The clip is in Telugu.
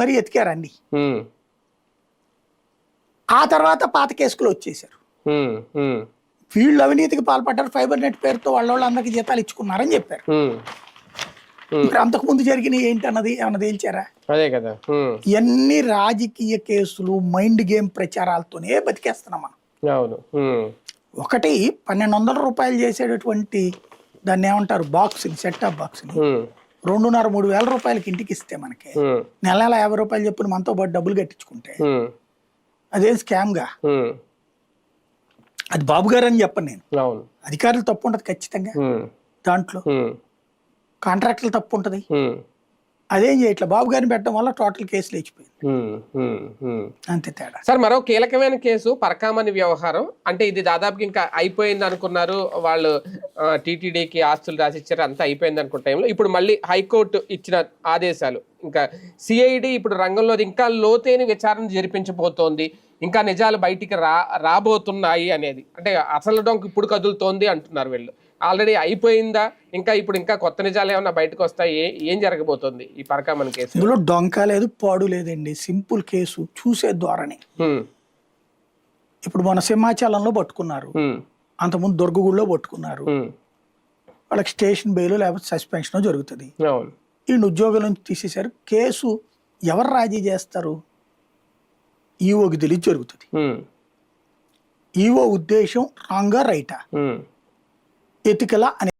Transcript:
మరీ ఎతికారు అన్ని ఆ తర్వాత పాత కేసులు వచ్చేసారు వీళ్ళు అవినీతికి పాల్పడ్డారు ఫైబర్ నెట్ పేరుతో వాళ్ళ వాళ్ళందరికీ జీతాలు ఇచ్చుకున్నారని చెప్పారు. మరి అంతకుముందు జరిగిన ఏంటి అన్నది ఏమన్నా తేల్చారా? అదే కదా ఇవన్నీ రాజకీయ కేసులు మైండ్ గేమ్ ప్రచారాలతోనే బతికేస్తున్నాం మనం. అవును ఒకటి పన్నెండు వందల రూపాయలు చేసేటటువంటి దాన్ని ఏమంటారు బాక్స్ని సెట్టాప్ బాక్స్ని. ఉమ్, రెండున్నర మూడు వేల రూపాయలకి ఇంటికి ఇస్తే మనకి నెల నెల యాభై రూపాయలు చెప్పిన మనతో పాటు డబ్బులు కట్టించుకుంటే అదేం స్కామ్గా అది బాబు గారు అని చెప్పను నేను. అధికారులు తప్పు ఉంటుంది ఖచ్చితంగా. దాంట్లో కాంట్రాక్టులు తప్పు ఉంటుంది. అదేం చేయట్లే బాబు గారిని పెట్టడం వల్ల టోటల్ కేసు లేచిపోయింది. అంతే తేడా. సార్ మరో కీలకమైన కేసు పరకామణి వ్యవహారం. అంటే ఇది దాదాపుకి ఇంకా అయిపోయింది అనుకున్నారు. వాళ్ళు టీటీడీకి ఆస్తులు రాసిచ్చారు అంతా అయిపోయింది అనుకున్న టైంలో. ఇప్పుడు మళ్ళీ హైకోర్టు ఇచ్చిన ఆదేశాలు. ఇంకా సిఐడి ఇప్పుడు రంగంలో ఇంకా లోతైన విచారణ జరిపించబోతోంది. ఇంకా నిజాలు బయటికి రా రాబోతున్నాయి అనేది. అంటే అసలు డొంక ఇప్పుడు కదులుతోంది అంటున్నారు వీళ్ళు. ఆల్రెడీ అయిపోయిందా? ఇంకా ఇప్పుడు ఇంకా కొత్త నిజాలు ఏమన్నా బయటకు వస్తాయి? ఏ- జరగబోతోంది ఈ పరకామణి కేసు? ఇందులో డొంక లేదు పాడు లేదండి. సింపుల్ కేసు చూసే హ్మ్, ఇప్పుడు మన సింహాచలంలో పట్టుకున్నారు. అంతకుముందు దుర్గగుడిలో పట్టుకున్నారు. వాళ్ళకి స్టేషన్ బెయిల్ లేకపోతే సస్పెన్షన్ జరుగుతుంది. ఈయన ఉద్యోగం నుంచి తీసేశారు. కేసు ఎవరు రాజీ చేస్తారు? ఈఓకి తెలియదు జరుగుతుంది. ఈఓ ఉద్దేశం రాంగా రైటా. ఎతికలా అని